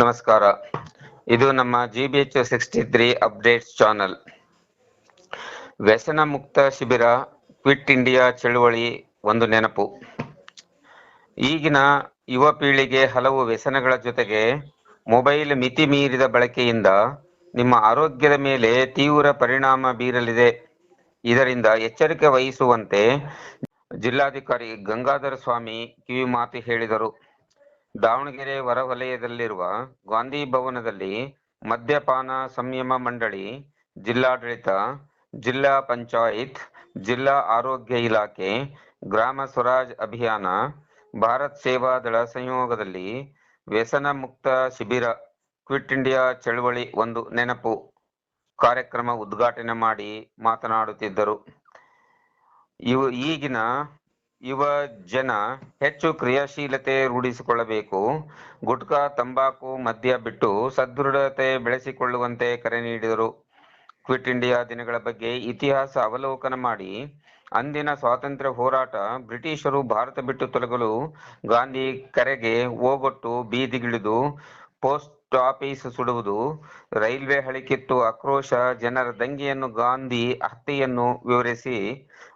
ನಮಸ್ಕಾರ. ಇದು ನಮ್ಮ G B H sixty three updates channel ವ್ಯಸನ ಮುಕ್ತ ಶಿಬಿರ, ಕ್ವಿಟ್ ಇಂಡಿಯಾ ಚಳುವಳಿ, ಒಂದು ನೆನಪು. ಈಗಿನ ಯುವ ಪೀಳಿಗೆ ಹಲವು ವ್ಯಸನಗಳ ಜೊತೆಗೆ ಮೊಬೈಲ್ ಮಿತಿ ಮೀರಿದ ಬಳಕೆಯಿಂದ ನಿಮ್ಮ ಆರೋಗ್ಯದ ಮೇಲೆ ತೀವ್ರ ಪರಿಣಾಮ ಬೀರಲಿದೆ. ಇದರಿಂದ ಎಚ್ಚರಿಕೆ ವಹಿಸುವಂತೆ ಜಿಲ್ಲಾಧಿಕಾರಿ ಗಂಗಾಧರ ಸ್ವಾಮಿ ಕಿವಿ ಮಾತು ಹೇಳಿದರು. ದಾವಣಗೆರೆ ಹೊರವಲಯದಲ್ಲಿರುವ ಗಾಂಧಿ ಭವನದಲ್ಲಿ ಮದ್ಯಪಾನ ಸಂಯಮ ಮಂಡಳಿ, ಜಿಲ್ಲಾಡಳಿತ, ಜಿಲ್ಲಾ ಪಂಚಾಯತ್, ಜಿಲ್ಲಾ ಆರೋಗ್ಯ ಇಲಾಖೆ, ಗ್ರಾಮ ಸ್ವರಾಜ್ ಅಭಿಯಾನ, ಭಾರತ್ ಸೇವಾ ದಳ ಸಂಯೋಗದಲ್ಲಿ ವ್ಯಸನ ಮುಕ್ತ ಶಿಬಿರ, ಕ್ವಿಟ್ ಇಂಡಿಯಾ ಚಳವಳಿ ಒಂದು ನೆನಪು ಕಾರ್ಯಕ್ರಮ ಉದ್ಘಾಟನೆ ಮಾಡಿ ಮಾತನಾಡುತ್ತಿದ್ದರು. ಇವು ಈಗಿನ ಯುವ ಜನ ಹೆಚ್ಚು ಕ್ರಿಯಾಶೀಲತೆ ರೂಢಿಸಿಕೊಳ್ಳಬೇಕು. ಗುಟ್ಕಾ, ತಂಬಾಕು, ಮದ್ಯ ಬಿಟ್ಟು ಸದೃಢತೆ ಬೆಳೆಸಿಕೊಳ್ಳುವಂತೆ ಕರೆ ನೀಡಿದರು. ಕ್ವಿಟ್ ಇಂಡಿಯಾ ದಿನಗಳ ಬಗ್ಗೆ ಇತಿಹಾಸ ಅವಲೋಕನ ಮಾಡಿ, ಅಂದಿನ ಸ್ವಾತಂತ್ರ್ಯ ಹೋರಾಟ ಬ್ರಿಟಿಷರು ಭಾರತ ಬಿಟ್ಟು ತೊಲಗಲು ಗಾಂಧಿ ಕರೆಗೆ ಓಗೊಟ್ಟು ಬೀದಿಗಿಳಿದು ಪೋಸ್ಟ್ ಆಫೀಸ್ ಸುಡುವುದು, ರೈಲ್ವೆ ಹಳಿಕಿತ್ತು ಆಕ್ರೋಶ ಜನರ ದಂಗೆಯನ್ನು ಗಾಂಧಿ ಹತ್ಯೆಯನ್ನು ವಿವರಿಸಿ,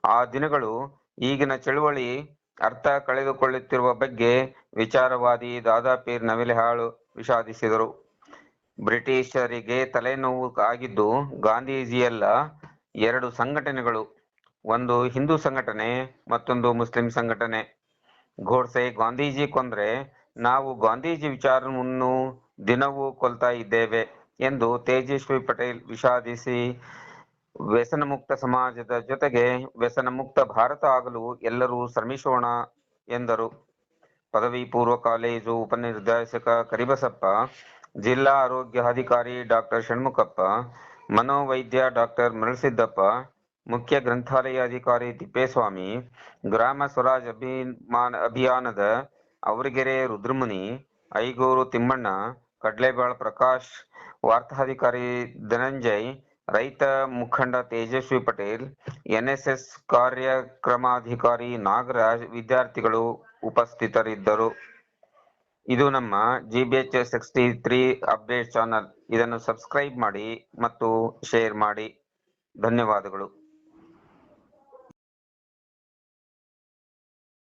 ಆ ದಿನಗಳು ಈಗಿನ ಚಳುವಳಿ ಅರ್ಥ ಕಳೆದುಕೊಳ್ಳುತ್ತಿರುವ ಬಗ್ಗೆ ವಿಚಾರವಾದಿ ದಾದಾಪೀರ್ ನವಿಲೆಹಾಳು ವಿಷಾದಿಸಿದರು. ಬ್ರಿಟಿಷರಿಗೆ ತಲೆನೋವು ಆಗಿದ್ದು ಗಾಂಧೀಜಿಯಲ್ಲ ಎರಡು ಸಂಘಟನೆಗಳು, ಒಂದು ಹಿಂದೂ ಸಂಘಟನೆ ಮತ್ತೊಂದು ಮುಸ್ಲಿಂ ಸಂಘಟನೆ. ಗೋಡ್ಸೆ ಗಾಂಧೀಜಿ ಕೊಂದ್ರೆ ನಾವು ಗಾಂಧೀಜಿ ವಿಚಾರವನ್ನು ದಿನವೂ ಕೊಲ್ತಾ ಇದ್ದೇವೆ ಎಂದು ತೇಜಸ್ವಿ ಪಟೇಲ್ ವಿಷಾದಿಸಿ ವ್ಯಸನ ಮುಕ್ತ ಸಮಾಜದ ಜೊತೆಗೆ ವ್ಯಸನ ಮುಕ್ತ ಭಾರತ ಆಗಲು ಎಲ್ಲರೂ ಶ್ರಮಿಸೋಣ ಎಂದರು. ಪದವಿ ಪೂರ್ವ ಕಾಲೇಜು ಉಪನಿರ್ದೇಶಕ ಕರಿಬಸಪ್ಪ, ಜಿಲ್ಲಾ ಆರೋಗ್ಯ ಅಧಿಕಾರಿ ಡಾಕ್ಟರ್ ಷಣ್ಮುಖಪ್ಪ, ಮನೋವೈದ್ಯ ಡಾಕ್ಟರ್ ಮರಳಸಿದ್ದಪ್ಪ ಮುಖ್ಯ ಗ್ರಂಥಾಲಯ ಅಧಿಕಾರಿ ತಿಪ್ಪೇಸ್ವಾಮಿ, ಗ್ರಾಮ ಸ್ವರಾಜ್ ಅಭಿಮಾನ ಅಭಿಯಾನದ ಅವರಿಗೆರೆ ರುದ್ರಮುನಿ, ಐಗೂರು ತಿಮ್ಮಣ್ಣ, ಕಡ್ಲೆಬಾಳ್ ಪ್ರಕಾಶ್, ವಾರ್ತಾಧಿಕಾರಿ ಧನಂಜಯ್ ರೈತ ಮುಖಂಡ ತೇಜಸ್ವಿ ಪಟೇಲ್, ಎನ್ಎಸ್ಎಸ್ ಕಾರ್ಯಕ್ರಮಾಧಿಕಾರಿ ನಾಗರಾಜ್ ವಿದ್ಯಾರ್ಥಿಗಳು ಉಪಸ್ಥಿತರಿದ್ದರು. ಇದು ನಮ್ಮ G B H sixty three update channel ಇದನ್ನು ಸಬ್ಸ್ಕ್ರೈಬ್ ಮಾಡಿ ಮತ್ತು ಶೇರ್ ಮಾಡಿ. ಧನ್ಯವಾದಗಳು.